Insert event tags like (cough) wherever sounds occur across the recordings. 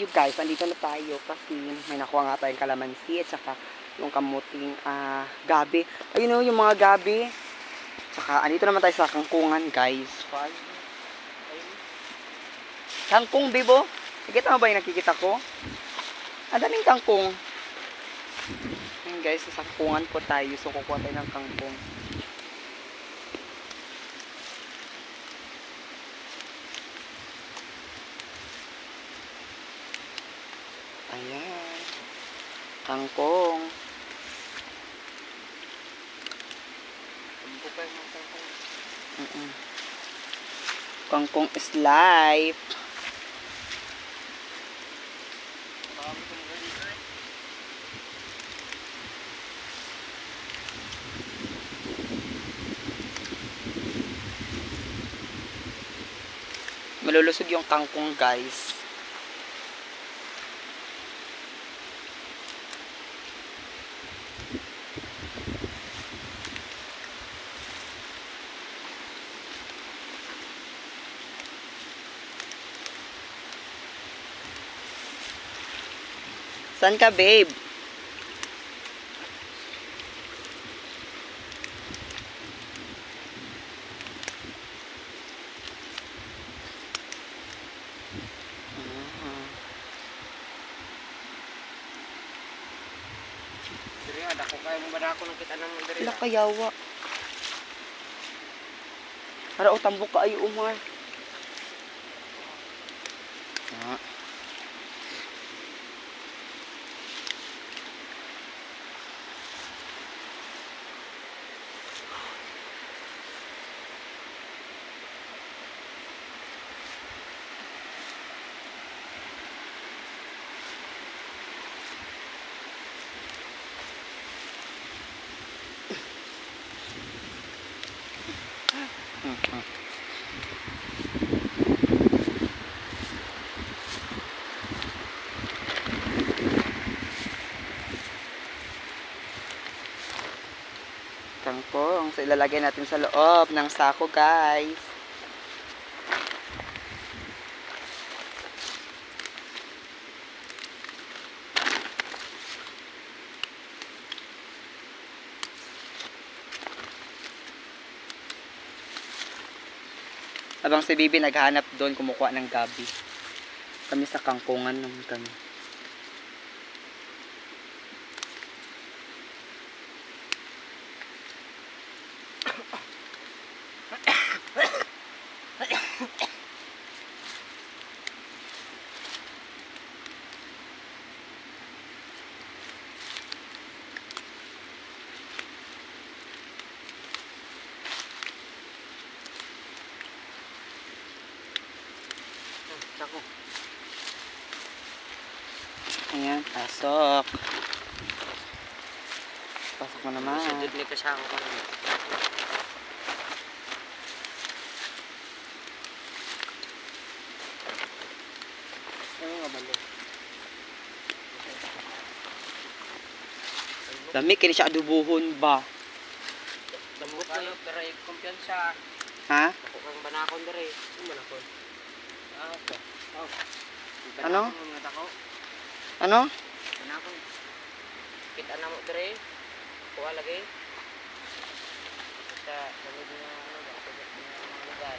you guys, andito na tayo kasi may nakuha nga tayong kalamansi at saka yung kamuting ah, gabi. Ayun o, yung mga gabi. Saka andito naman tayo sa kangkungan guys. Kangkong, bibo. Nakikita mo ba yung nakikita ko? Ang daming kangkong. Ayun guys, sa kangkungan po tayo. So, kukuha tayo ng kangkong. Ayan. Kangkong. Mm-mm. Kangkong is life. Malulusog yung kangkong guys. San ka, babe? Ah, Diri ada ko kaya mo ba na ako nang kita nang diri. Wala kayawa. Para utambok ka ay umar. Kangkong. So, ilalagay natin sa loob ng sako, guys. Habang si Bibi naghanap doon, kumukuha ng gabi. Kami sa kangkungan naman kami. Sako. Ayan, pasok. Pasok mo naman. Sudod ni kasako ko. Balo? Dami, kini siya adubuhon ba? Dambot kayo pero ay kumpiyansa. Ha? Ako kang banakon diri. Ano banakon? Ah, okay. Oh. Ano? Ano? Kita na mo diri. Kuha lagi. Sa dami niya ano ba? Sa mga lugar.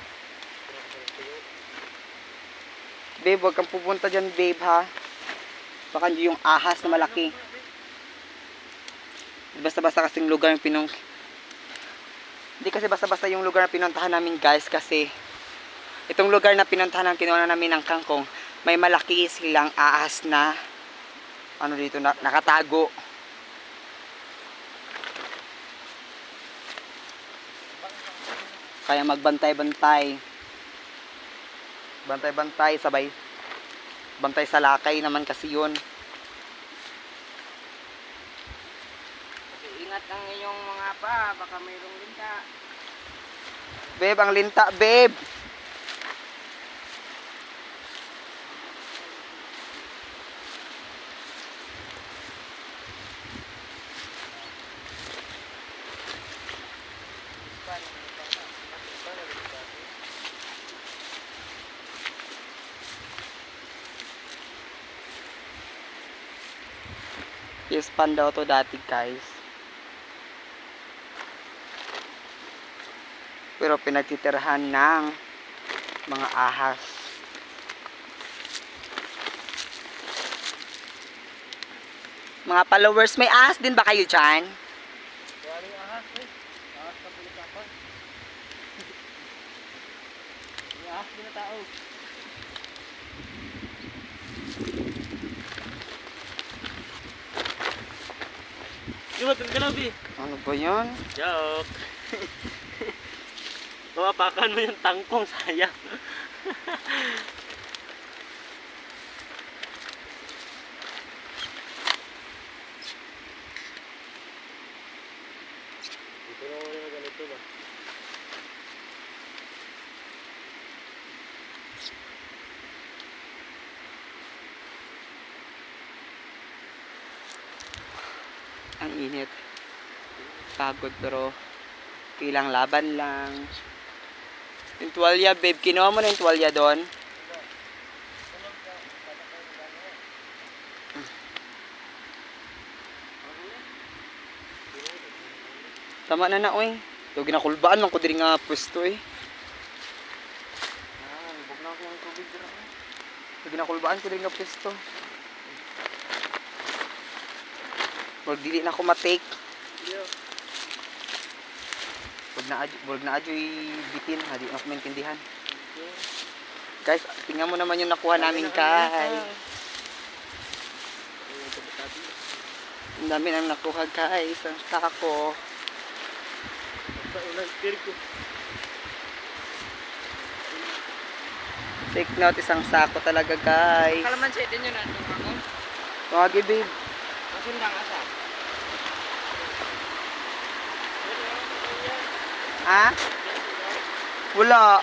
Babe, huwag kang pupunta dyan, babe, ha? Baka hindi yung ahas na malaki. Basta-basta kasing lugar yung pinong... Hindi kasi basta-basta yung lugar na pinuntahan namin, guys, kasi itong lugar na pinuntahan namin, kinuha namin ng kangkong, may malaki silang ahas na ano dito, na, nakatago. Kaya magbantay-bantay. Bantay-bantay, sabay. Bantay sa lakay naman kasi. Kasi ingat ang inyong mga pa, baka mayroong linta. Babe, ang linta, babe. Fish pan daw to dati guys. Pero pinagtitirahan ng mga ahas. Mga followers, may ahas din ba kayo dyan? Maraming ahas eh. Ahas na pinag-apan. May ahas din na tao. Diba, galaw, Bi? Ano ba yan? Joke. (laughs) Mapapakan mo yung tangkong, sayang. (laughs) Dito na wala na ganito ba? Ang init. Pagod pero kilang laban lang. Yung tuwalya, babe. Kinuha mo na yung tuwalya doon. Tama na na, oy. Ito, ginakulbaan lang ko din nga pwesto, eh. Ah, lubog na ako ng tubig dito. Ito, ginakulbaan ko din nga pwesto. Wag dili na ako matake. Wag na adyo, wag na adyo bitin, ha, di na ako maintindihan. Guys, tingnan mo naman yung nakuha namin kay. Ang dami nang nakuha guys, ang sako. Sa spear ko. Take note, isang sako talaga guys. Kalamansi din yun, ano ako? Wagi babe. Ha? Wala.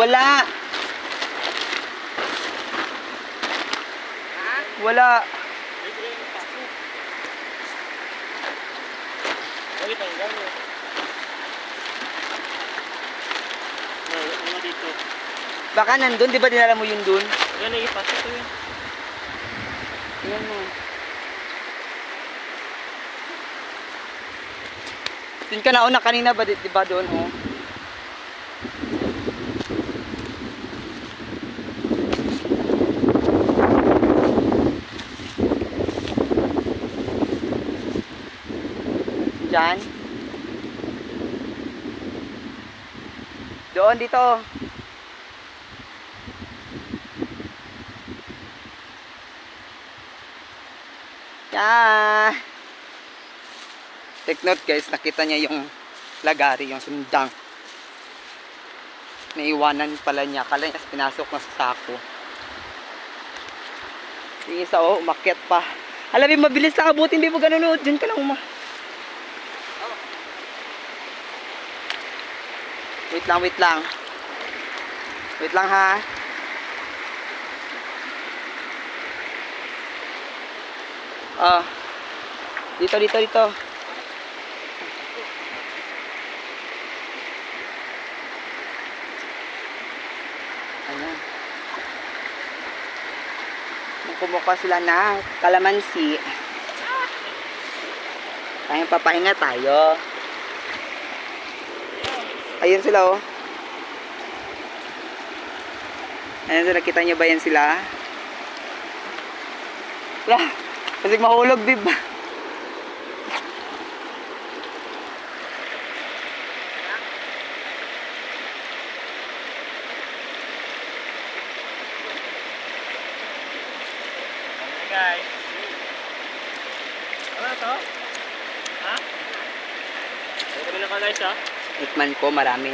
Wala. Wala. Baka nandun, di ba dinala mo yun dun? Yan, ipasok ko yun. Tingnan mo. Dun ka nauna kanina ba, di, ba doon, oh? Diyan? Doon, dito. Yan. Take note guys, nakita niya yung lagari, yung sundang. Naiwanan pala niya. Kala niya pinasok na sa sako. Yung isa, oh, umakyat pa. Alam mo, mabilis lang abutin, di mo ganun, oh. Diyan ka lang uma. Wait lang, wait lang. Wait lang ha. Ah. Dito, dito, dito. Ayan. Kumukuha sila ng kalamansi. Tayong papahinga tayo. Ayun sila oh. Ayun sila, kita nyo ba yan sila? Wala, kasi mahulog bib. Hey guys. Ano to? Ha? Ay, kami na ka guys ha? Nikman ko marami.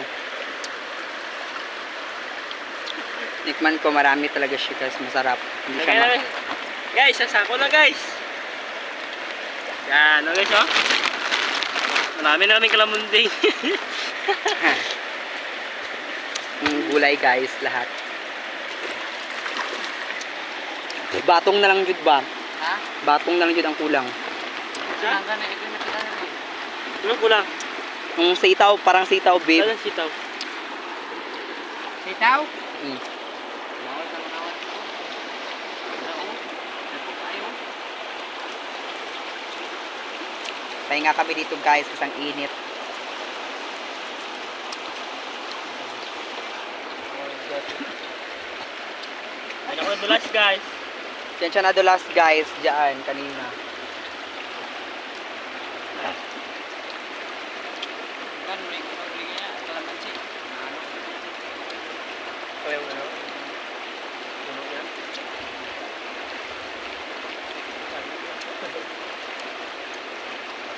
Nikman ko marami talaga siya guys, masarap. Hindi siya ma- Guys, sasako na guys. Yan, ano guys oh. Marami na kaming kalamunding. (laughs) Yung gulay guys, lahat. Batong na lang jud ba? ha? Batong na lang jud ang kulang. Saan ka na ito na Ano kulang? Yung sitaw, parang sitaw babe. Saan sitaw? Sitaw? Mm. Pahinga kami dito guys, kasi ang init. Ay, naku, nadulas guys. Yan siya nadulas guys, dyan, kanina. Kan, may kumabili kaya. Kalamansi. Ano? O yung ano? Puno yan.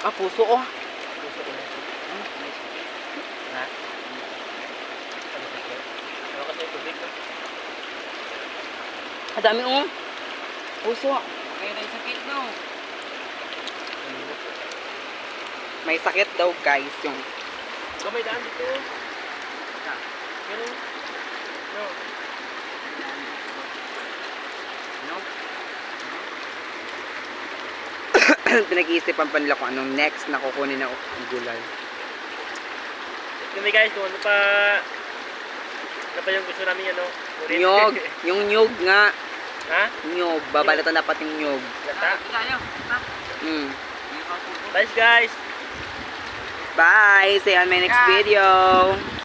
Ah, puso oh. Puso ko no? Ang dami oh. Puso. Kaya tayo sakit no. May sakit daw guys yung Ikaw may daan dito. Pero, no. No? (clears throat) pinag-iisipan pa nila kung anong next na kukunin na gulay. Kami guys, kung ano pa ano pa yung gusto namin ano? Nyog, (laughs) yung nyog nga. ha? Nyog, babalatan dapat yung nyog. Tayo. Ha? Mm. Kaupo. Guys. Bye! See you on my next video!